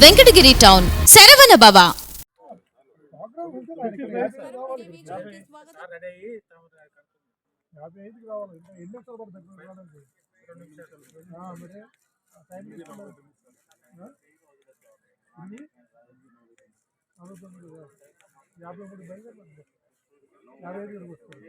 Venkatagiri town. Saravana బాబా యాభై మూడు రావాలి యాభై ఐదు వస్తుంది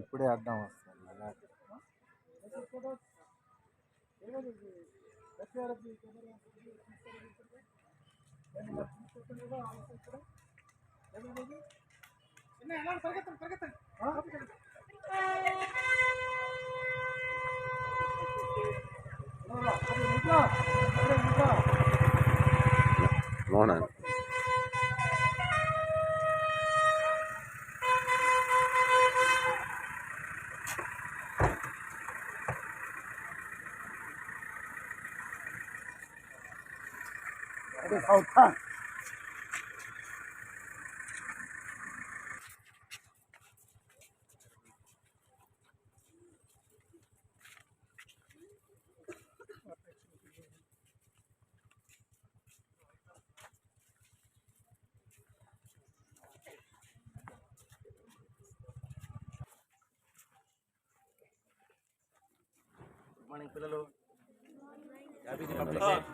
ఇప్పుడే అర్థం వస్తుంది అలా మోహన్ గుడ్ మార్నింగ్ పిల్లలు happy republic day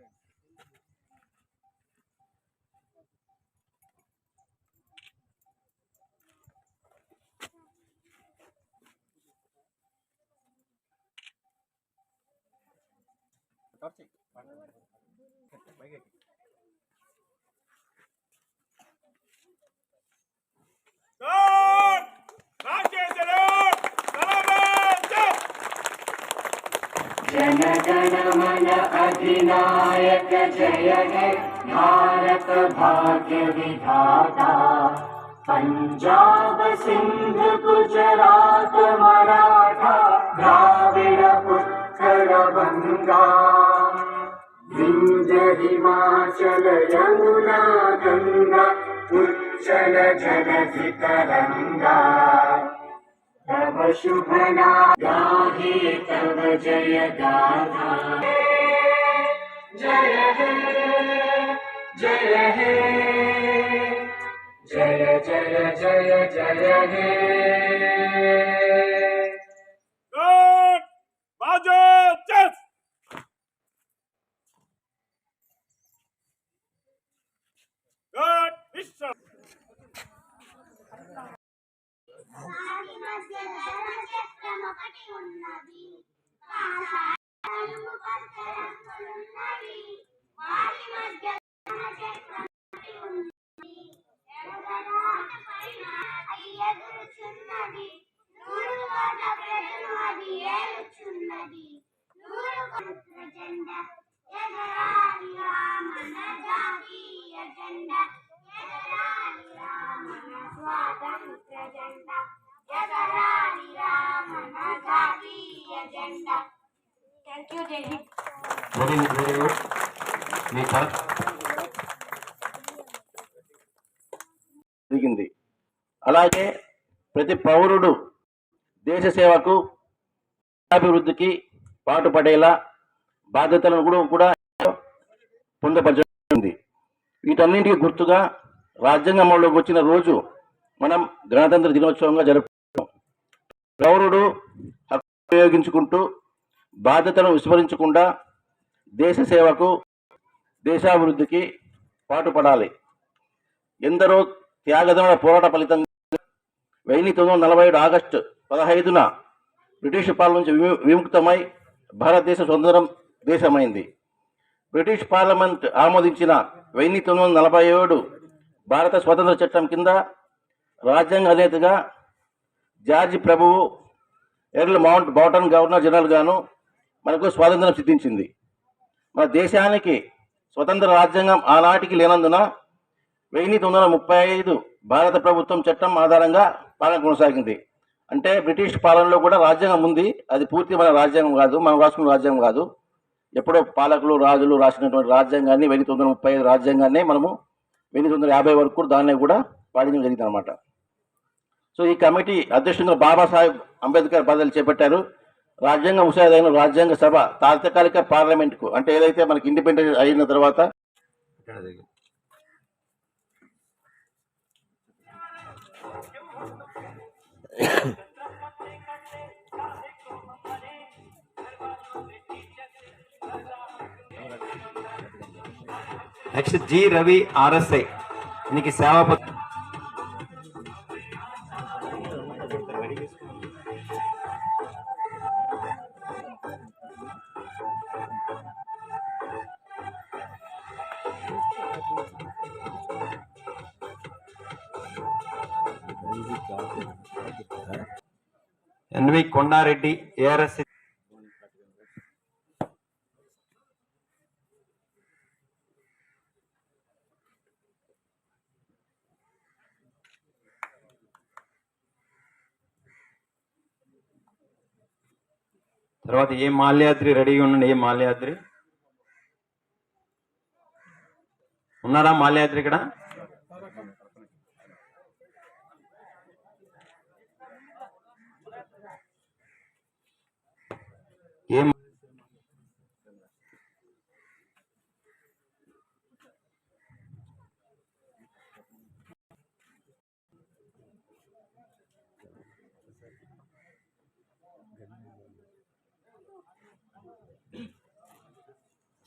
lên Tóc chị, mấy cái जनगणमन अधिनायक जय हे भारत भाग्य विधाता। पंजाब सिंध गुजरात मराठा द्राविड उत्कल बंगा विंध्य हिमाचल यमुना गंगा उच्चल जलधि तरंगा तव शुभ नाहे तव जय गाथा। जय हे जय हे। जय जय जय जय हे। Good. Good. ఒకటి ఉన్నది. వాటి మధ్య ధర్మచక్రం పైన నూరు కోట్ల ప్రజలు అది ఏలుచున్నది. నూరు కోట్ల జెండా ఎగరాలి మన జాతీయ జెండా. వెరీ గుడ్ వెరీ గుడ్ మీ కరెక్ట్ జరిగింది. అలాగే ప్రతి పౌరుడు దేశ సేవకు అభివృద్ధికి పాటుపడేలా బాధ్యతలను కూడా కూడా పొందపరచండి వీటన్నింటికి గుర్తుగా రాజ్యాంగ అమలులోకి వచ్చిన రోజు మనం గణతంత్ర దినోత్సవంగా జరుపుకుంటాం. పౌరుడు హక్కు ఉపయోగించుకుంటూ బాధ్యతను విస్మరించకుండా దేశ సేవకు దేశాభివృద్ధికి పాటుపడాలి. ఎందరో త్యాగదముల పోరాట ఫలితంగా వెయ్యి తొమ్మిది వందల నలభై ఏడు ఆగస్టు పదహైదున బ్రిటిష్ పాలన నుంచి విముక్తమై భారతదేశ స్వతంత్రం దేశమైంది. బ్రిటిష్ పార్లమెంట్ ఆమోదించిన వెయ్యి తొమ్మిది వందల నలభై ఏడు భారత స్వతంత్ర చట్టం కింద రాజ్యాంగ అధినేతగా జార్జి ప్రభువు earl Mountbatten governor general గాను మనకు స్వాతంత్రం సిద్ధించింది. మన దేశానికి స్వతంత్ర రాజ్యాంగం ఆనాటికి లేనందున వెయ్యి తొమ్మిది వందల ముప్పై ఐదు భారత ప్రభుత్వం చట్టం ఆధారంగా పాలన కొనసాగింది. అంటే బ్రిటిష్ పాలనలో కూడా రాజ్యాంగం ఉంది. అది పూర్తి మన రాజ్యాంగం కాదు మనం రాసుకున్న రాజ్యాంగం కాదు. ఎప్పుడో పాలకులు రాజులు రాసినటువంటి రాజ్యాంగాన్ని వెయ్యి తొమ్మిది వందల ముప్పై ఐదు రాజ్యాంగాన్ని మనము వెయ్యి తొమ్మిది వందల యాభై వరకు దాన్ని కూడా పాటించడం జరిగింది అనమాట సో ఈ కమిటీ అధ్యక్షులుగా బాబాసాహెబ్ అంబేద్కర్ బదులు చేపట్టారు. రాజ్యాంగ ముసాయిదైన రాజ్యాంగ సభ తాత్కాలిక పార్లమెంట్కు అంటే ఏదైతే మనకి ఇండిపెండెంట్ అయిన తర్వాత నెక్స్ట్ జి రవి ఆర్ఎస్ఐ. దీనికి సేవా ఎన్వి కొండారెడ్డి ఏఆర్ఎస్ తర్వాత ఏ మాల్యాద్రి రెడీగా ఉండండి ఏ మాల్యాద్రి? ఉన్నారా మాల్యాద్రి ఇక్కడ?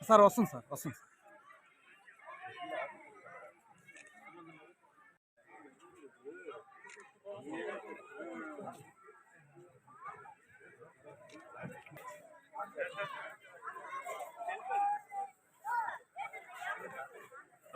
సార్ వస్తుంది సార్ వస్తుంది సార్